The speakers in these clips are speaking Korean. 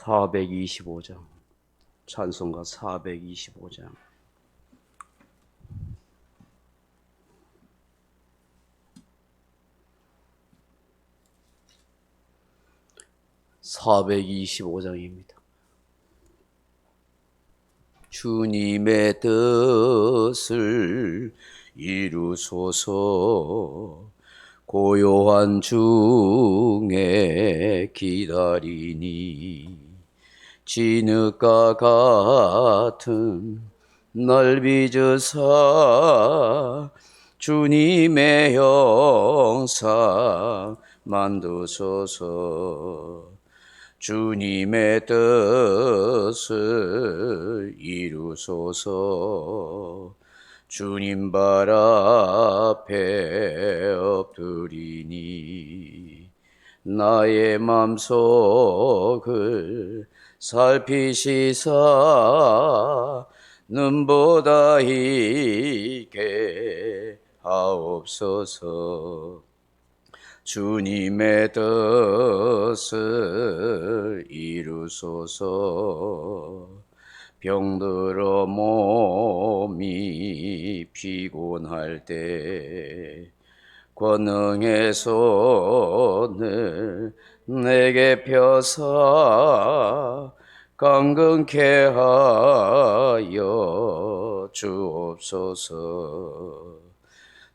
425장. 찬송가 425장. (425장입니다) 주님의 뜻을 이루소서. 고요한 중에 기다리니 진흙과 같은 날 빚으사 주님의 형상 만드소서. 주님의 뜻을 이루소서. 주님 발 앞에 엎드리니 나의 맘속을 살피시사 눈보다 있게 하옵소서. 주님의 뜻을 이루소서. 병들어 몸이 피곤할 때 권능의 손을 내게 펴사 강건케 하여 주옵소서.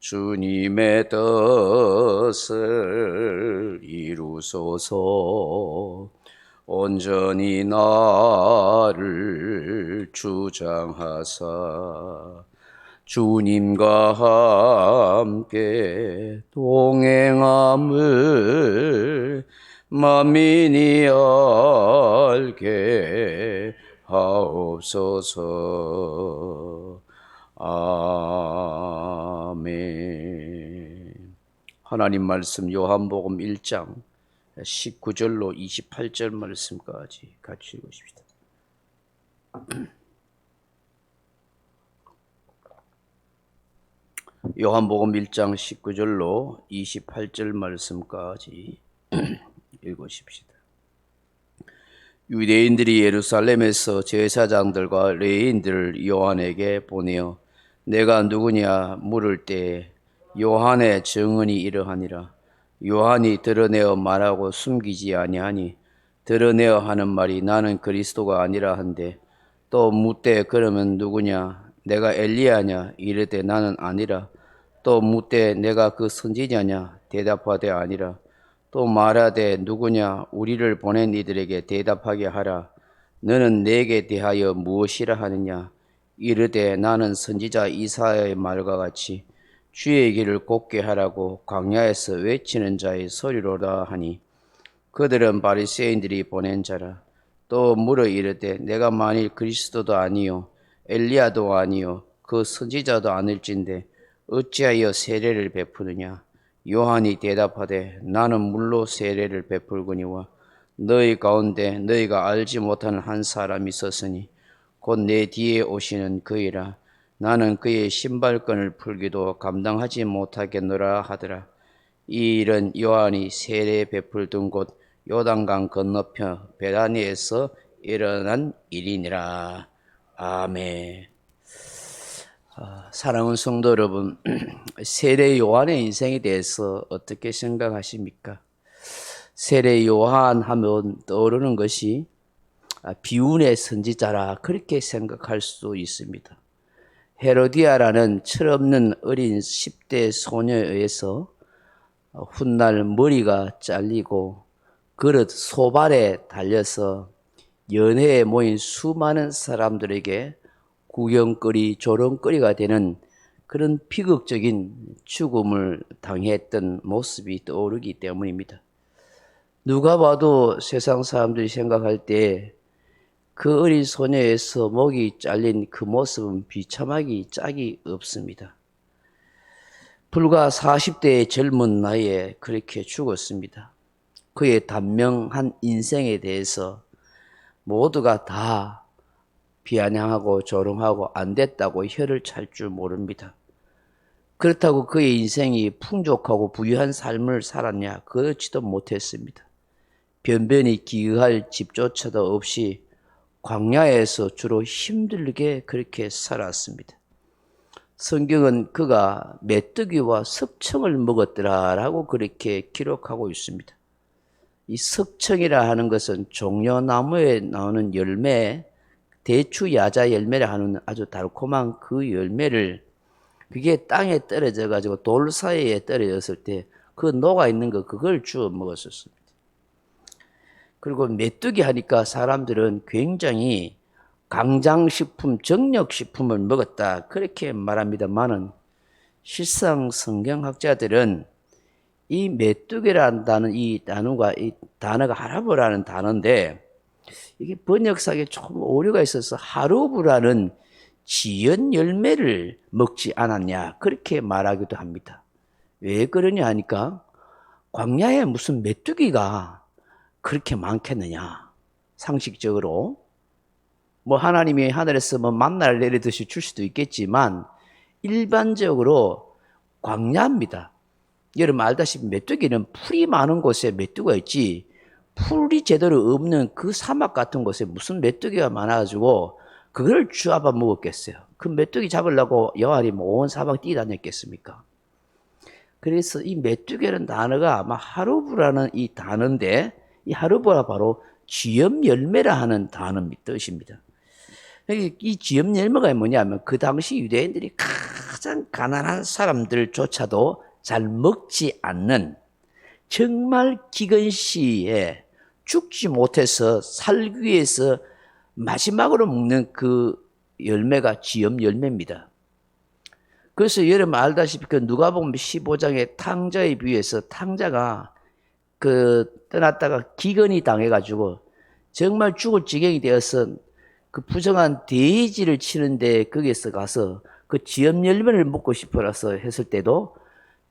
주님의 뜻을 이루소서. 온전히 나를 주장하사 주님과 함께 동행함을 만민이 알게 하옵소서 아멘 하나님 말씀 요한복음 1장 19절로 28절 말씀까지 같이 읽으십시다. 요한복음 1장 19절로 28절 말씀까지 읽으십시다. 유대인들이 예루살렘에서 제사장들과 레인들을 요한에게 보내어 내가 누구냐 물을 때 요한의 증언이 이러하니라. 요한이 드러내어 말하고 숨기지 아니하니 드러내어 하는 말이 나는 그리스도가 아니라 한데 또 묻되 그러면 누구냐? 내가 엘리야냐? 이르되 나는 아니라 또 묻되 내가 그 선지자냐? 대답하되 아니라 또 말하되 누구냐? 우리를 보낸 이들에게 대답하게 하라. 너는 내게 대하여 무엇이라 하느냐? 이르되 나는 선지자 이사야의 말과 같이 주의 길을 곱게 하라고 광야에서 외치는 자의 소리로다 하니 그들은 바리새인들이 보낸 자라. 또 물어 이르되 내가 만일 그리스도도 아니요 엘리야도 아니요 그 선지자도 아닐진데 어찌하여 세례를 베푸느냐? 요한이 대답하되 나는 물로 세례를 베풀거니와 너희 가운데 너희가 알지 못하는 한 사람이 있었으니 곧 내 뒤에 오시는 그이라. 나는 그의 신발끈을 풀기도 감당하지 못하겠노라 하더라. 이 일은 요한이 세례 베풀던 곳 요단강 건너편 베다니에서 일어난 일이니라. 아멘. 아, 사랑하는 성도 여러분, 세례 요한의 인생에 대해서 어떻게 생각하십니까? 세례 요한 하면 떠오르는 것이 아, 비운의 선지자라 그렇게 생각할 수도 있습니다. 헤로디아라는 철없는 어린 10대 소녀에 의해서 훗날 머리가 잘리고 그릇 소발에 달려서 연회에 모인 수많은 사람들에게 구경거리, 조롱거리가 되는 그런 비극적인 죽음을 당했던 모습이 떠오르기 때문입니다. 누가 봐도 세상 사람들이 생각할 때 그 어린 소녀에서 목이 잘린 그 모습은 비참하기 짝이 없습니다. 불과 40대의 젊은 나이에 그렇게 죽었습니다. 그의 단명한 인생에 대해서 모두가 다 비아냥하고 조롱하고 안 됐다고 혀를 찰 줄 모릅니다. 그렇다고 그의 인생이 풍족하고 부유한 삶을 살았냐? 그렇지도 못했습니다. 변변히 기의할 집조차도 없이 광야에서 주로 힘들게 그렇게 살았습니다. 성경은 그가 메뚜기와 섭청을 먹었더라라고 그렇게 기록하고 있습니다. 이 섭청이라 하는 것은 종려나무에 나오는 열매, 대추 야자 열매라 하는 아주 달콤한 그 열매를 그게 땅에 떨어져 가지고 돌 사이에 떨어졌을 때 그 녹아 있는 거 그걸 주워 먹었었습니다. 그리고 메뚜기 하니까 사람들은 굉장히 강장식품, 정력식품을 먹었다. 그렇게 말합니다만은 실상 성경학자들은 이 메뚜기라는 이 단어가, 이 단어가 하라브라는 단어인데 이게 번역상에 조금 오류가 있어서 하루브라는 지연 열매를 먹지 않았냐. 그렇게 말하기도 합니다. 왜 그러냐 하니까 광야에 무슨 메뚜기가 그렇게 많겠느냐. 상식적으로. 뭐 하나님이 하늘에서 뭐 만나를 내리듯이 줄 수도 있겠지만 일반적으로 광야입니다. 여러분 알다시피 메뚜기는 풀이 많은 곳에 메뚜기가 있지 풀이 제대로 없는 그 사막 같은 곳에 무슨 메뚜기가 많아가지고 그걸 주아봐 먹었겠어요. 그 메뚜기 잡으려고 여하리 온 사막 뛰다녔겠습니까? 그래서 이 메뚜기라는 단어가 아마 하루브라는 이 단어인데 이 하루브가 바로 쥐염 열매라 하는 단어 뜻입니다. 이 쥐염 열매가 뭐냐면 그 당시 유대인들이 가장 가난한 사람들조차도 잘 먹지 않는 정말 기근 시에 죽지 못해서 살기 위해서 마지막으로 먹는 그 열매가 쥐염 열매입니다. 그래서 여러분 알다시피 그 누가복음 15장의 탕자에 비해서 탕자가 그 떠났다가 기근이 당해가지고 정말 죽을 지경이 되어서 그 부정한 돼지를 치는데 거기에서 가서 그 지엄 열매를 먹고 싶어라서 했을 때도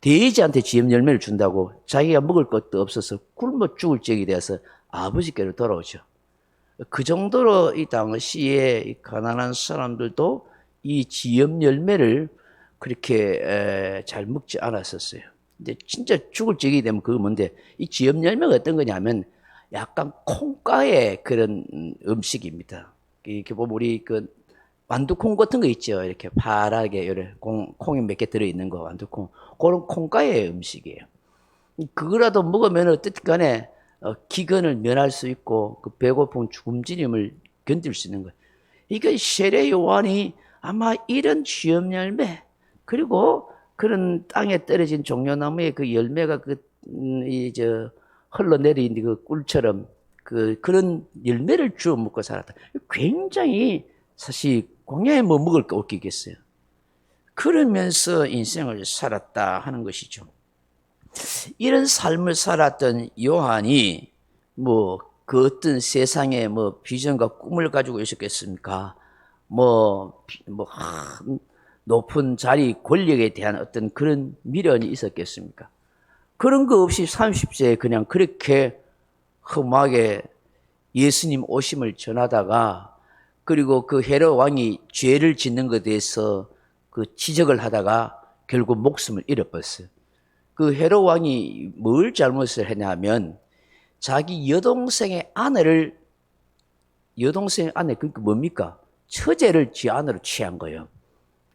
돼지한테 지엄 열매를 준다고 자기가 먹을 것도 없어서 굶어 죽을 지경이 되어서 아버지께로 돌아오죠. 그 정도로 이 당시에 가난한 사람들도 이 지엄 열매를 그렇게 잘 먹지 않았었어요. 근데 진짜 죽을 적이 되면 그거 뭔데 이 지엽 열매가 어떤 거냐면 약간 콩가의 그런 음식입니다. 이렇게 보면 우리 그 완두콩 같은 거 있죠. 이렇게 파랗게 콩, 콩이 몇 개 들어있는 거 완두콩 그런 콩가의 음식이에요. 그거라도 먹으면 어떻든 간에 어, 기근을 면할 수 있고 그 배고픈 죽음지림을 견딜 수 있는 거예요. 이게 세례 요한이 아마 이런 지엽 열매 그리고 그런 땅에 떨어진 종려나무의 그 열매가 그, 음, 이, 저, 흘러내린 그 꿀처럼 그, 그런 열매를 주워 먹고 살았다. 굉장히 사실 광야에 뭐 먹을 게 없겠어요. 그러면서 인생을 살았다 하는 것이죠. 이런 삶을 살았던 요한이 뭐 그 어떤 세상에 뭐 비전과 꿈을 가지고 있었겠습니까? 뭐, 뭐, 높은 자리, 권력에 대한 어떤 그런 미련이 있었겠습니까? 그런 거 없이 30세에 그냥 그렇게 험하게 예수님 오심을 전하다가 그리고 그 헤롯 왕이 죄를 짓는 것에 대해서 그 지적을 하다가 결국 목숨을 잃어버렸어요. 그 헤롯 왕이 뭘 잘못을 했냐면 자기 여동생의 아내를 여동생의 아내 그러니까 뭡니까? 처제를 지 아내로 취한 거예요.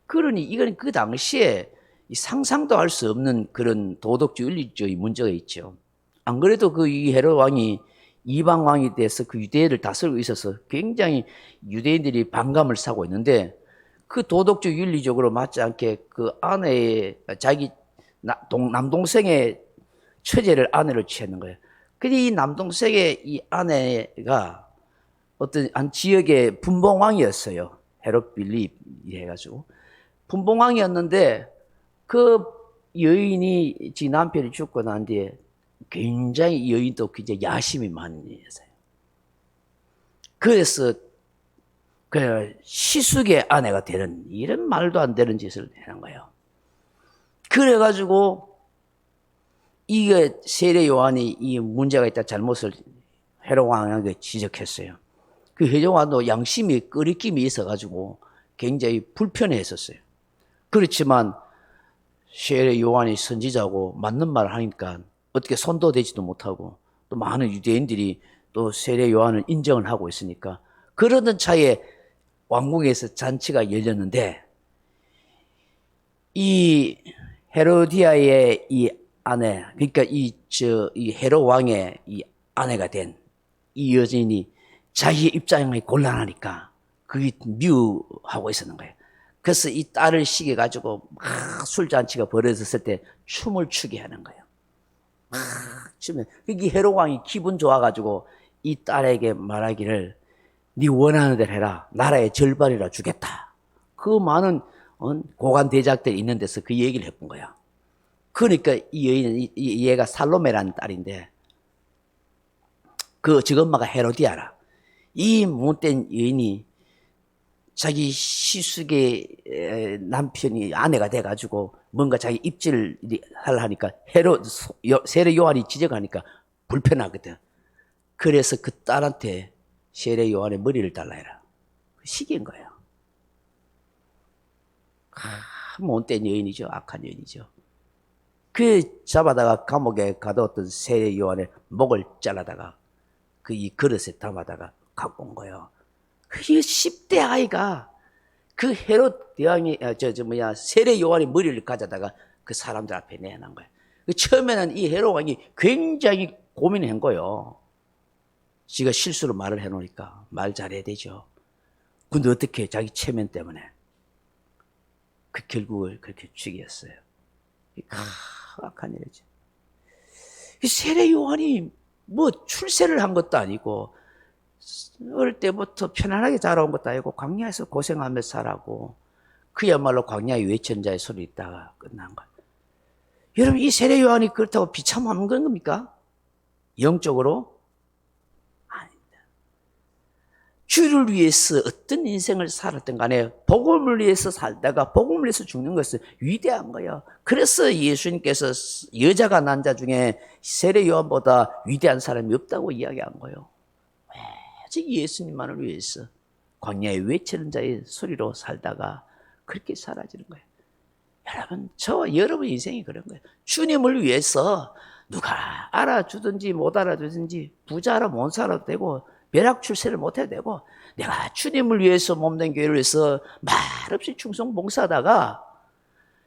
그러니 이건 그 당시에 상상도 할 수 없는 그런 도덕적 윤리적인 문제가 있죠. 안 그래도 그 이 헤롯 왕이 이방 왕이 돼서 그 유대인을 다스리고 있어서 굉장히 유대인들이 반감을 사고 있는데 그 도덕적 윤리적으로 맞지 않게 그 아내의 자기 남동생의 처제를 아내로 취했는 거예요. 근데 이 남동생의 이 아내가 어떤 한 지역의 분봉왕이었어요. 헤롯 빌립 해가지고. 분봉왕이었는데 그 여인이 지 남편이 죽고 난 뒤에 굉장히 여인도 굉장히 야심이 많은 여자예요. 그래서 그 시숙의 아내가 되는 이런 말도 안 되는 짓을 하는 거예요. 그래가지고 이게 세례 요한이 이 문제가 있다 잘못을 헤롯 왕에게 지적했어요. 그 헤롯 왕도 양심이 끄리낌이 있어가지고 굉장히 불편해했었어요. 그렇지만 세례 요한이 선지자고 맞는 말을 하니까 어떻게 손도 대지도 못하고 또또 많은 유대인들이 또 세례 요한을 인정을 하고 있으니까 그러던 차에 왕궁에서 잔치가 열렸는데 이 헤로디아의 이 아내 그러니까 이 저 이 헤로 왕의 이 아내가 된 이 여인이 자기의 입장이 곤란하니까 그게 미워하고 있었는 거예요. 그래서 이 딸을 시게 가지고 막 술잔치가 벌어졌을 때 춤을 추게 하는 거예요. 막 추면 이 헤로 왕이 기분 좋아가지고 이 딸에게 말하기를 네 원하는 대로 해라. 나라의 절반이라 주겠다. 그 많은 어, 고관 대작들이 있는 데서 그 얘기를 해본 거야. 그러니까 이 여인은 이- 이- 얘가 살로메라는 딸인데 그 직엄마가 헤로디아라. 이 못된 여인이 자기 시숙의 에, 남편이 아내가 돼가지고 뭔가 자기 입질을 하려니까 헤로 요- 세례 요한이 지적하니까 불편하거든. 그래서 그 딸한테 세례 요한의 머리를 달라 해라. 그 시기인 거예요. 아, 못된 여인이죠. 악한 여인이죠. 그 잡아다가 감옥에 가뒀던 세례 요한의 목을 잘라다가 그 이 그릇에 담아다가 갖고 온 거예요. 그 10대 아이가 그 헤롯 대왕이 아, 저, 저 뭐야 세례 요한의 머리를 가져다가 그 사람들 앞에 내놓은 거예요. 그 처음에는 이 헤롯 왕이 굉장히 고민한 거예요. 지가 실수로 말을 해놓으니까 말 잘해야 되죠. 근데 어떻게 자기 체면 때문에 그 결국을 그렇게 죽였어요. 이 악한 일이죠. 이 세례 요한이 뭐 출세를 한 것도 아니고 어릴 때부터 편안하게 자라온 것도 아니고 광야에서 고생하며 살아고 그야말로 광야의 외천자의 소리 있다가 끝난 거예요. 여러분 이 세례 요한이 그렇다고 비참한 겁니까? 영적으로 아닙니다. 주를 위해서 어떤 인생을 살았든 간에 복음을 위해서 살다가 복음을 위해서 죽는 것은 위대한 거예요. 그래서 예수님께서 여자가 난 자 중에 세례 요한보다 위대한 사람이 없다고 이야기한 거예요. 오직 예수님만을 위해서 광야에 외치는 자의 소리로 살다가 그렇게 사라지는 거예요. 여러분, 저와 여러분 인생이 그런 거예요. 주님을 위해서 누가 알아주든지 못 알아주든지 부자라 못 살아도 되고 벼락 출세를 못 해도 되고 내가 주님을 위해서 몸된 교회를 위해서 말없이 충성 봉사하다가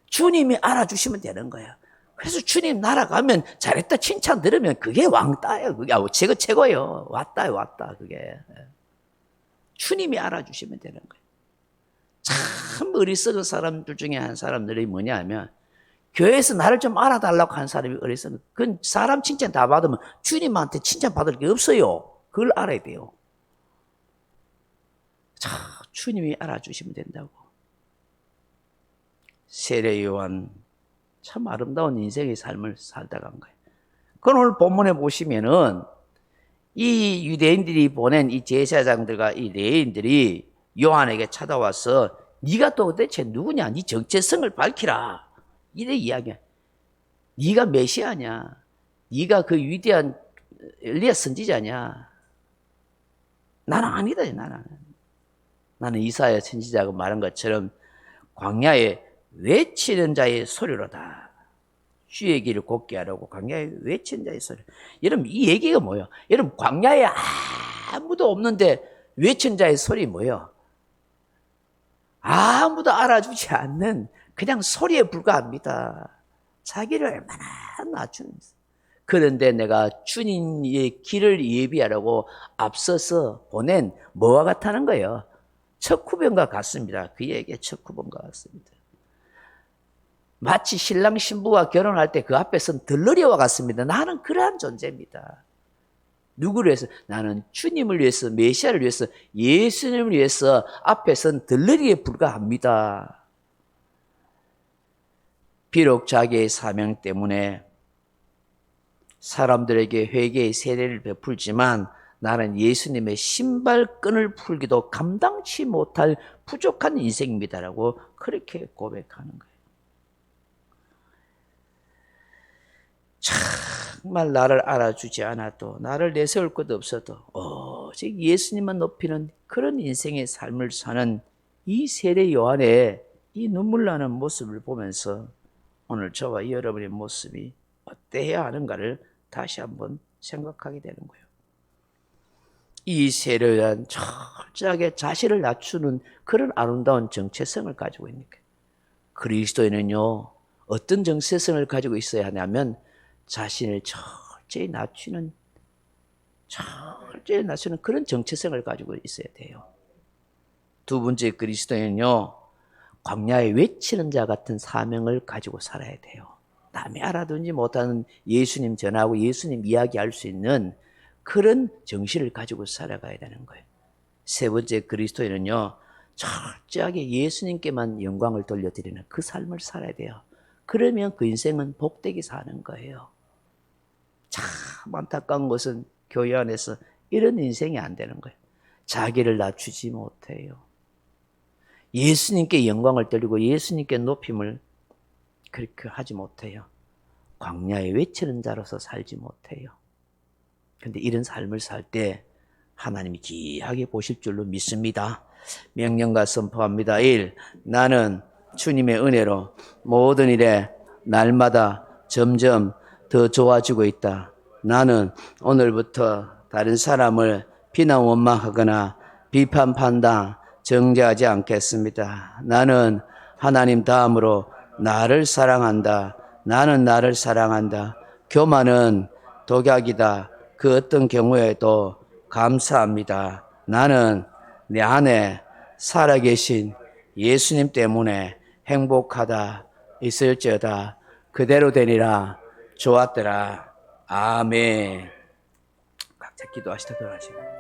주님이 알아주시면 되는 거예요. 그래서 주님 날아가면 잘했다 칭찬 들으면 그게 왕따예요. 그게 최고 최고예요. 왔다 왔다 그게 주님이 알아주시면 되는 거예요. 참 어리석은 사람들 중에 한 사람들이 뭐냐 하면 교회에서 나를 좀 알아달라고 한 사람이 어리석은 그건 사람 칭찬 다 받으면 주님한테 칭찬 받을 게 없어요. 그걸 알아야 돼요. 자, 주님이 알아주시면 된다고. 세례 요한 참 아름다운 인생의 삶을 살다 간 거예요. 그 오늘 본문에 보시면은 이 유대인들이 보낸 이 제사장들과 이 레인들이 요한에게 찾아와서 네가 도대체 누구냐? 네 정체성을 밝히라. 이래 이야기해. 네가 메시아냐? 네가 그 위대한 엘리야 선지자냐? 나는 아니다. 나는 나는 이사야 선지자가 말한 것처럼 광야에 외치는 자의 소리로다. 주의 길을 곱게 하라고 광야에 외치는 자의 소리. 여러분 이 얘기가 뭐예요? 여러분 광야에 아무도 없는데 외친 자의 소리 뭐예요? 아무도 알아주지 않는 그냥 소리에 불과합니다. 자기를 얼마나 낮추는 그런데 내가 주님의 길을 예비하라고 앞서서 보낸 뭐와 같다는 거예요? 척후병과 같습니다. 그에게 척후병과 같습니다. 마치 신랑 신부가 결혼할 때 그 앞에 선 들러리와 같습니다. 나는 그러한 존재입니다. 누구를 위해서? 나는 주님을 위해서, 메시아를 위해서, 예수님을 위해서 앞에 선 들러리에 불과합니다. 비록 자기의 사명 때문에 사람들에게 회개의 세례를 베풀지만 나는 예수님의 신발끈을 풀기도 감당치 못할 부족한 인생입니다라고 그렇게 고백하는 거예요. 정말 나를 알아주지 않아도 나를 내세울 것 없어도 오직 예수님만 높이는 그런 인생의 삶을 사는 이 세례 요한의 이 눈물 나는 모습을 보면서 오늘 저와 여러분의 모습이 어때야 하는가를 다시 한번 생각하게 되는 거예요. 이 세례는 철저하게 자신을 낮추는 그런 아름다운 정체성을 가지고 있는 거예요. 그리스도인은요, 어떤 정체성을 가지고 있어야 하냐면 자신을 철저히 낮추는 철저히 낮추는 그런 정체성을 가지고 있어야 돼요. 두 번째 그리스도인은요, 광야에 외치는 자 같은 사명을 가지고 살아야 돼요. 남이 알아듣지 못하는 예수님 전하고 예수님 이야기할 수 있는 그런 정신을 가지고 살아가야 되는 거예요. 세 번째 그리스도인은요, 철저하게 예수님께만 영광을 돌려드리는 그 삶을 살아야 돼요. 그러면 그 인생은 복되게 사는 거예요. 참 안타까운 것은 교회 안에서 이런 인생이 안 되는 거예요. 자기를 낮추지 못해요. 예수님께 영광을 돌리고 예수님께 높임을 그렇게 하지 못해요. 광야에 외치는 자로서 살지 못해요. 근데 이런 삶을 살 때 하나님이 귀하게 보실 줄로 믿습니다. 명령과 선포합니다. 1. 나는 주님의 은혜로 모든 일에 날마다 점점 더 좋아지고 있다. 나는 오늘부터 다른 사람을 비난 원망하거나 비판 판단 정죄하지 않겠습니다. 나는 하나님 다음으로 나를 사랑한다. 나는 나를 사랑한다. 교만은 독약이다. 그 어떤 경우에도 감사합니다. 나는 내 안에 살아계신 예수님 때문에 행복하다. 있을지어다. 그대로 되니라. 좋았더라. 아멘. 각자 기도하시다 돌아가시고.